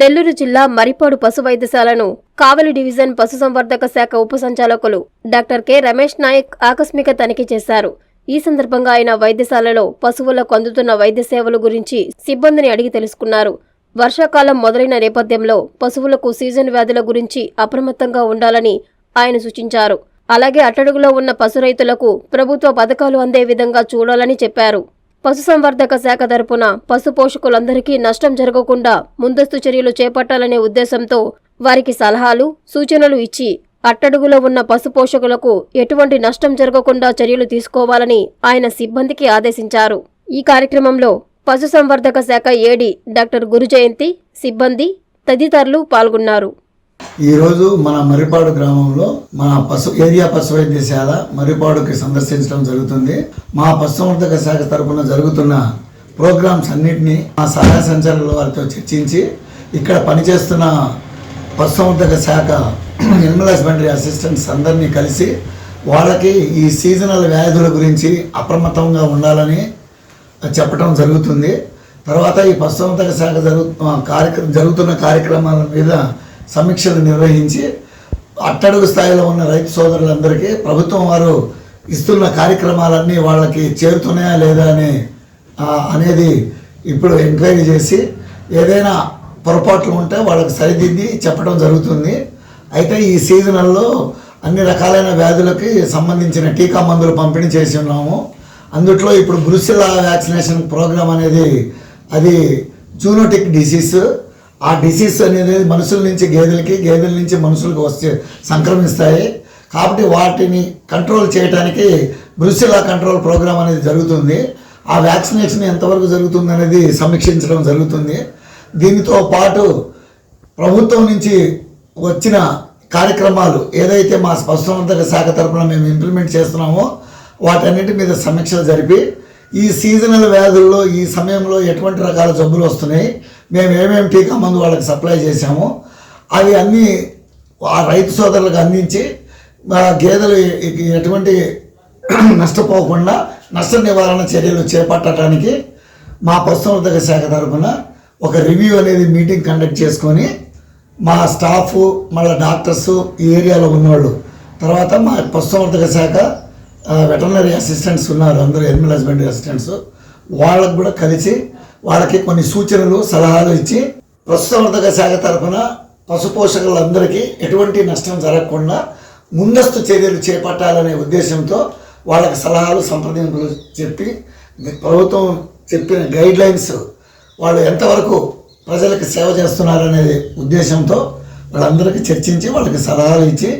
నెల్లూరు జిల్లా మరిపాడు పశు వైద్యశాలను కావలి డివిజన్ పశుసంవర్ధక శాఖ ఉప సంచాలకులు డాక్టర్ కె రమేష్ నాయక్ ఆకస్మిక తనిఖీ చేశారు. ఈ సందర్భంగా ఆయన వైద్యశాలలో పశువులకు అందుతున్న వైద్య సేవల గురించి సిబ్బందిని అడిగి తెలుసుకున్నారు. వర్షాకాలం మొదలైన నేపథ్యంలో పశువులకు సీజన్ వ్యాధుల గురించి అప్రమత్తంగా ఉండాలని ఆయన సూచించారు. అలాగే అట్టడుగులో ఉన్న పశు రైతులకు ప్రభుత్వ పథకాలు అందే విధంగా చూడాలని చెప్పారు. పశుసంవర్ధక శాఖ తరపున పశు పోషకులందరికీ నష్టం జరగకుండా ముందస్తు చర్యలు చేపట్టాలనే ఉద్దేశంతో వారికి సలహాలు సూచనలు ఇచ్చి అట్టడుగులో ఉన్న పశు పోషకులకు ఎటువంటి నష్టం జరగకుండా చర్యలు తీసుకోవాలని ఆయన సిబ్బందికి ఆదేశించారు. ఈ కార్యక్రమంలో పశుసంవర్ధక శాఖ ఏడి డాక్టర్ గురుజయంతి సిబ్బంది తదితరులు పాల్గొన్నారు. ఈరోజు మన మర్రిపాడు గ్రామంలో మన పశు ఏరియా పశు వైద్యశాల మర్రిపాడుకి సందర్శించడం జరుగుతుంది. మా పశుసంవర్ధక శాఖ తరఫున జరుగుతున్న ప్రోగ్రామ్స్ అన్నింటినీ మా సహాయ సంచాలకుల వారితో చర్చించి ఇక్కడ పనిచేస్తున్న పశుసంవర్ధక శాఖ ఎనిమల్ హస్బెండరీ అసిస్టెంట్స్ అందరినీ కలిసి వాళ్ళకి ఈ సీజనల్ వ్యాధుల గురించి అప్రమత్తంగా ఉండాలని చెప్పడం జరుగుతుంది. తర్వాత ఈ పశుసంవర్ధక శాఖ జరుగు కార్యక్రమం జరుగుతున్న కార్యక్రమాల మీద సమీక్షలు నిర్వహించి అట్టడుగు స్థాయిలో ఉన్న రైతు సోదరులందరికీ ప్రభుత్వం వారు ఇస్తున్న కార్యక్రమాలన్నీ వాళ్ళకి చేరుతున్నాయా లేదా అని అనేది ఇప్పుడు ఎంక్వైరీ చేసి ఏదైనా పొరపాట్లు ఉంటే వాళ్ళకి సరిదిద్ది చెప్పడం జరుగుతుంది. అయితే ఈ సీజనల్లో అన్ని రకాలైన వ్యాధులకి సంబంధించిన టీకా మందులు పంపిణీ చేసి ఉన్నాము. అందుట్లో ఇప్పుడు బ్రుసిలా వ్యాక్సినేషన్ ప్రోగ్రామ్ అనేది అది జూనోటిక్ డిసీజ్. ఆ డిసీజ్ అనేది మనుషుల నుంచి గేదెలకి గేదెల నుంచి మనుషులకు వస్తే సంక్రమిస్తాయి. కాబట్టి వాటిని కంట్రోల్ చేయడానికి బ్రుసిలా కంట్రోల్ ప్రోగ్రామ్ అనేది జరుగుతుంది. ఆ వ్యాక్సినేషన్ ఎంతవరకు జరుగుతుంది అనేది సమీక్షించడం జరుగుతుంది. దీనితో పాటు ప్రభుత్వం నుంచి వచ్చిన కార్యక్రమాలు ఏదైతే మా పశుసంవర్ధక శాఖ తరఫున మేము ఇంప్లిమెంట్ చేస్తున్నామో వాటన్నిటి మీద సమీక్షలు జరిపి ఈ సీజనల్ వ్యాధుల్లో ఈ సమయంలో ఎటువంటి రకాల జబ్బులు వస్తున్నాయి? మేము ఏమేమి టీకా మందు వాళ్ళకి సప్లై చేశామో అవి అన్నీ ఆ రైతు సోదరులకు అందించి మా గేదెలు ఎటువంటి నష్టపోకుండా నష్ట నివారణ చర్యలు చేపట్టడానికి మా పశుసంవర్ధక శాఖ తరఫున ఒక రివ్యూ అనేది మీటింగ్ కండక్ట్ చేసుకొని మా స్టాఫ్ మళ్ళీ డాక్టర్స్ ఈ ఏరియాలో ఉన్నవాళ్ళు తర్వాత మా పశుసంవర్ధక శాఖ వెటర్నరీ అసిస్టెంట్స్ ఉన్నారు అందరూ ఎనిమల్ హస్బెండరీ అసిస్టెంట్స్. వాళ్ళకు కూడా కలిసి వాళ్ళకి కొన్ని సూచనలు సలహాలు ఇచ్చి పశుసంవర్ధక శాఖ తరఫున పశు పోషకులందరికీ ఎటువంటి నష్టం జరగకుండా ముందస్తు చర్యలు చేపట్టాలనే ఉద్దేశంతో వాళ్ళకి సలహాలు సంప్రదింపులు చెప్పి ప్రభుత్వం చెప్పిన గైడ్ లైన్స్ వాళ్ళు ఎంతవరకు ప్రజలకు సేవ చేస్తున్నారనే ఉద్దేశంతో వాళ్ళందరికీ చర్చించి వాళ్ళకి సలహాలు ఇచ్చి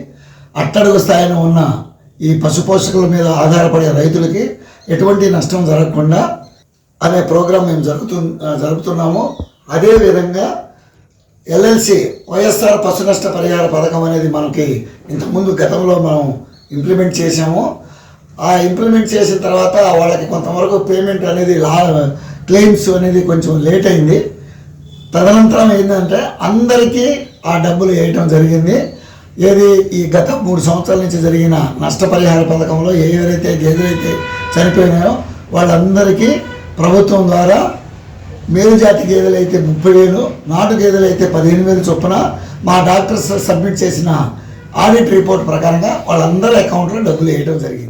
అట్టడుగు స్థాయిలో ఉన్న ఈ పశుపోషకుల మీద ఆధారపడే రైతులకి ఎటువంటి నష్టం జరగకుండా అనే ప్రోగ్రాం మేము జరుగుతు జరుపుతున్నాము. అదేవిధంగా ఎల్ఎల్సి వైఎస్ఆర్ పశు నష్ట పరిహార పథకం అనేది మనకి ఇంతకుముందు గతంలో మనం ఇంప్లిమెంట్ చేసాము ఆ ఇంప్లిమెంట్ చేసిన తర్వాత వాళ్ళకి కొంతవరకు పేమెంట్ అనేది లా క్లెయిమ్స్ అనేది కొంచెం లేట్ అయింది. తదనంతరం ఏంటంటే అందరికీ ఆ డబ్బులు వేయటం జరిగింది. ఏది? ఈ గత మూడు సంవత్సరాల నుంచి జరిగిన నష్టపరిహార పథకంలో ఏ ఎవరైతే గేదెలైతే చనిపోయినాయో వాళ్ళందరికీ ప్రభుత్వం ద్వారా మేలుజాతి గేదెలు అయితే ముప్పై వేలు నాటు గేదెలు అయితే పదిహేను వేలు చొప్పున మా డాక్టర్స్ సబ్మిట్ చేసిన ఆడిట్ రిపోర్ట్ ప్రకారంగా వాళ్ళందరి అకౌంట్లో డబ్బులు వేయడం జరిగింది.